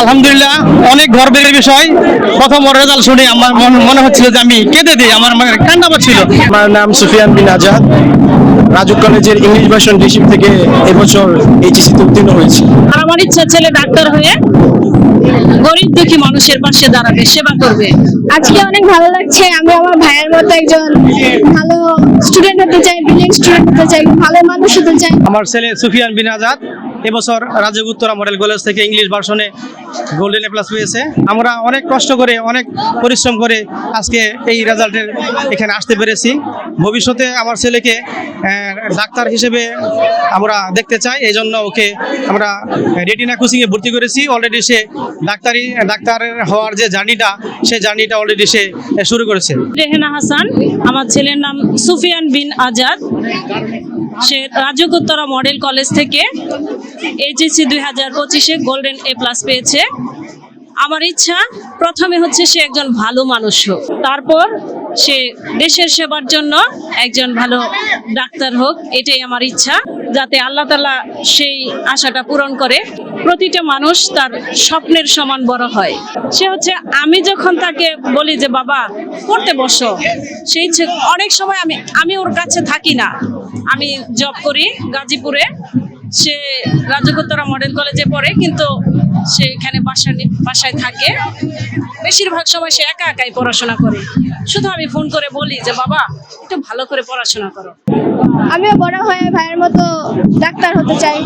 আলহামদুলিল্লাহ অনেক গর্বের বিষয়। প্রথম রেজাল্ট শুনে আমার মনে হচ্ছিল যে আমি কেঁদে দিই আমার মানে কান্না পাচ্ছিল। আমার নাম সুফিয়ান বিন আজাদ। রাজু কলেজের ইংলিশ ভার্সন ডিসিপ থেকে এবছর এইচএসসিতে উত্তীর্ণ হয়েছি। আর আমার ইচ্ছা ছেলে ডাক্তার হয়ে গরিব দুঃখী মানুষের পাশে দাঁড়াবে সেবা করবে। আজকে অনেক ভালো লাগছে। আমি আমার ভাইয়ের মতো একজন ভালো স্টুডেন্ট হতে চাই ব্রিলিয়েন্ট স্টুডেন্ট হতে চাই ভালো মানুষ হতে চাই। আমার ছেলে সুফিয়ান বিন আজাদ। এবছর রাজীব উত্তরা মডেল কলেজ থেকে ইংলিশ ভার্সনে গোল্ডেন এ প্লাস পেয়েছে। আমরা অনেক কষ্ট করে, অনেক পরিশ্রম করে আজকে এই রেজাল্টের এখানে আসতে পেরেছি। ভবিষ্যতে আমার ছেলেকে ডাক্তার হিসেবে আমরা দেখতে চাই। এই জন্য ওকে আমরা রেটিনা কোচিংয়ে ভর্তি করেছি। অলরেডি সে ডাক্তারি, ডাক্তার হওয়ার যে জার্নিটা, সেই জার্নিটা অলরেডি সে শুরু করেছে। রেহেনা হাসান, আমার ছেলের নাম সুফিয়ান বিন আজাদ। সে রাজকোত্তরা মডেল কলেজ থেকে এইচএসসি দুই হাজার পঁচিশে গোল্ডেন এ প্লাস পেয়েছে। আমার ইচ্ছা, প্রথমে হচ্ছে সে একজন ভালো মানুষ হোক। তারপর সে দেশের সেবার জন্য একজন ভালো ডাক্তার হোক, এটাই আমার ইচ্ছা। যাতে আল্লাহ তালা সেই আশাটা পূরণ করে। প্রতিটা মানুষ তার স্বপ্নের সমান বড় হয়। সে হচ্ছে, আমি যখন তাকে বলি যে, বাবা, পড়তে বসো। সেই অনেক সময় আমি আমি ওর কাছে থাকি না। আমি জব করি গাজীপুরে। সে রাজকোত্তরা মডেল কলেজে পড়ে, কিন্তু সে এখানে বাসা বাসায় থাকে। বেশিরভাগ সময় সে একা একাই পড়াশোনা করে। শুধু আমি ফোন করে বলি যে, বাবা, একটু ভালো করে পড়াশোনা করো। আমিও বড় হয়ে ভাইয়ের মতো ডাক্তার হতে চাই।